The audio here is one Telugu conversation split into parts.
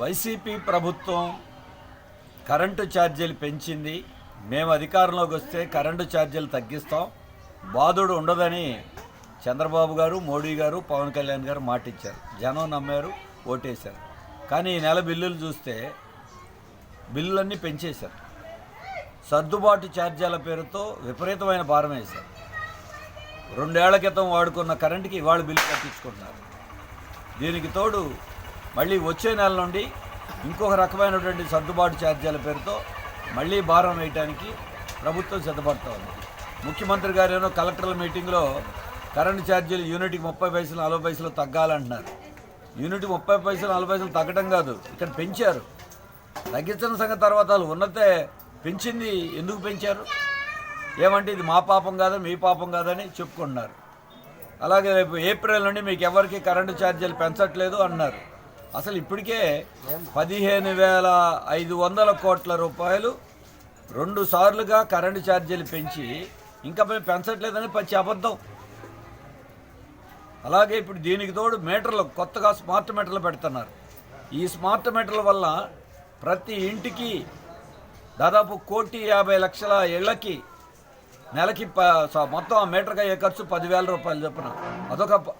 వైసీపీ ప్రభుత్వం కరెంటు ఛార్జీలు పెంచింది. మేము అధికారంలోకి వస్తే కరెంటు ఛార్జీలు తగ్గిస్తాం. బాధుడు ఉండదని చంద్రబాబు గారు మోడీ గారు పవన్ కళ్యాణ్ గారు మాటిచ్చారు. జనం నమ్మారు ఓటేశారు. కానీ ఈ నెల బిల్లులు చూస్తే బిల్లులన్నీ పెంచేశారు. సర్దుబాటు ఛార్జీల పేరుతో విపరీతమైన భారం వేశారు. రెండేళ్ళ క్రితం వాడుకున్న కరెంటుకి ఇవాళ బిల్లు కట్టించుకుంటున్నారు. దీనికి తోడు మళ్ళీ వచ్చే నెల నుండి ఇంకొక రకమైనటువంటి సర్దుబాటు ఛార్జీల పేరుతో మళ్ళీ భారం వేయడానికి ప్రభుత్వం సిద్ధపడుతూ ఉంది. ముఖ్యమంత్రి గారు ఏమో కలెక్టర్ల మీటింగ్లో కరెంటు ఛార్జీలు యూనిట్కి ముప్పై పైసలు నలభై పైసలు తగ్గాలంటున్నారు. యూనిట్ ముప్పై పైసలు నలభై పైసలు తగ్గడం కాదు ఇక్కడ పెంచారు. తగ్గించిన సంగతి తర్వాత వాళ్ళు ఉన్నతే పెంచింది ఎందుకు పెంచారు? ఏమంటే ఇది మా పాపం కాదు మీ పాపం కాదని చెప్పుకుంటున్నారు. అలాగే రేపు ఏప్రిల్ నుండి మీకు ఎవరికి కరెంటు ఛార్జీలు పెంచట్లేదు అన్నారు. అసలు ఇప్పటికే పదిహేను వేల ఐదు వందల కోట్ల రూపాయలు రెండు సార్లుగా కరెంటు ఛార్జీలు పెంచి ఇంకా మేము పెంచట్లేదని పచ్చి అబద్ధం. అలాగే ఇప్పుడు దీనికి తోడు మీటర్లు కొత్తగా స్మార్ట్ మీటర్లు పెడుతున్నారు. ఈ స్మార్ట్ మీటర్ల వల్ల ప్రతి ఇంటికి దాదాపు కోటి యాభై లక్షల ఇళ్ళకి నెలకి ప మొత్తం ఆ మీటర్కి అయ్యే ఖర్చు పదివేల రూపాయలు చొప్పున. అదొక ప-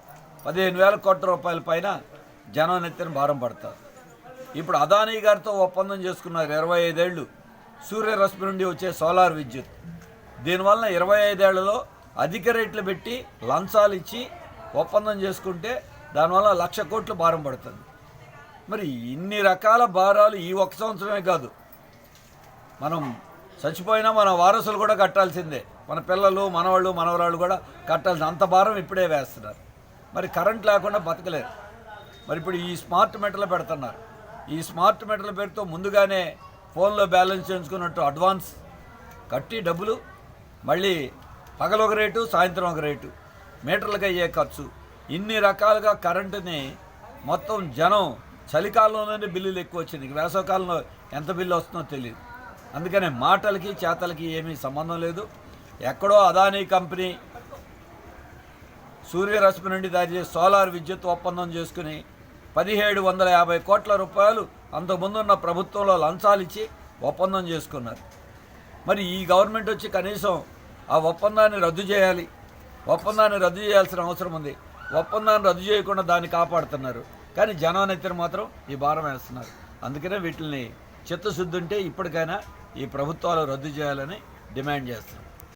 పదిహేను వేల కోట్ల రూపాయల పైన జనం నెత్తిన భారం పడతారు. ఇప్పుడు అదానీ గారితో ఒప్పందం చేసుకున్నారు ఇరవై ఐదేళ్ళు. సూర్యరశ్మి నుండి వచ్చే సోలార్ విద్యుత్. దీనివలన ఇరవై ఐదేళ్ళలో అధిక రేట్లు పెట్టి లంచాలు ఇచ్చి ఒప్పందం చేసుకుంటే దానివల్ల లక్ష కోట్లు భారం పడుతుంది. మరి ఇన్ని రకాల భారాలు ఈ ఒక్క సంవత్సరమే కాదు. మనం చచ్చిపోయినా మన వారసులు కూడా కట్టాల్సిందే. మన పిల్లలు మనవాళ్ళు మనవరాళ్ళు కూడా కట్టాల్సింది అంత భారం ఇప్పుడే వేస్తున్నారు. మరి కరెంట్ లేకుండా బతకలేరు. మరి ఇప్పుడు ఈ స్మార్ట్ మీటర్లు పెడుతున్నారు. ఈ స్మార్ట్ మీటర్ల పేరుతో ముందుగానే ఫోన్లో బ్యాలెన్స్ చేయించుకున్నట్టు అడ్వాన్స్ కట్టి డబ్బులు మళ్ళీ పగలు ఒక రేటు సాయంత్రం ఒక రేటు మీటర్లకు అయ్యే ఖర్చు ఇన్ని రకాలుగా కరెంటుని మొత్తం జనం చలికాలంలోనే బిల్లులు ఎక్కువ వచ్చింది వేసవకాలంలో ఎంత బిల్లు వస్తుందో తెలియదు అందుకనే మాటలకి చేతలకి ఏమీ సంబంధం లేదు. ఎక్కడో అదానీ కంపెనీ సూర్యరశ్మి నుండి తయారు చేసే సోలార్ విద్యుత్ ఒప్పందం చేసుకుని పదిహేడు వందల యాభై కోట్ల రూపాయలు అంతకుముందున్న ప్రభుత్వంలో లంచాలు ఇచ్చి ఒప్పందం చేసుకున్నారు. మరి ఈ గవర్నమెంట్ వచ్చి కనీసం ఆ ఒప్పందాన్ని రద్దు చేయాలి ఒప్పందాన్ని రద్దు చేయాల్సిన అవసరం ఉంది. ఒప్పందాన్ని రద్దు చేయకుండా దాన్ని కాపాడుతున్నారు. కానీ జనం మాత్రం ఈ భారం వేస్తున్నారు. అందుకనే వీటిని చిత్తశుద్ధి ఉంటే ఇప్పటికైనా ఈ ప్రభుత్వాలు రద్దు చేయాలని డిమాండ్ చేస్తున్నారు.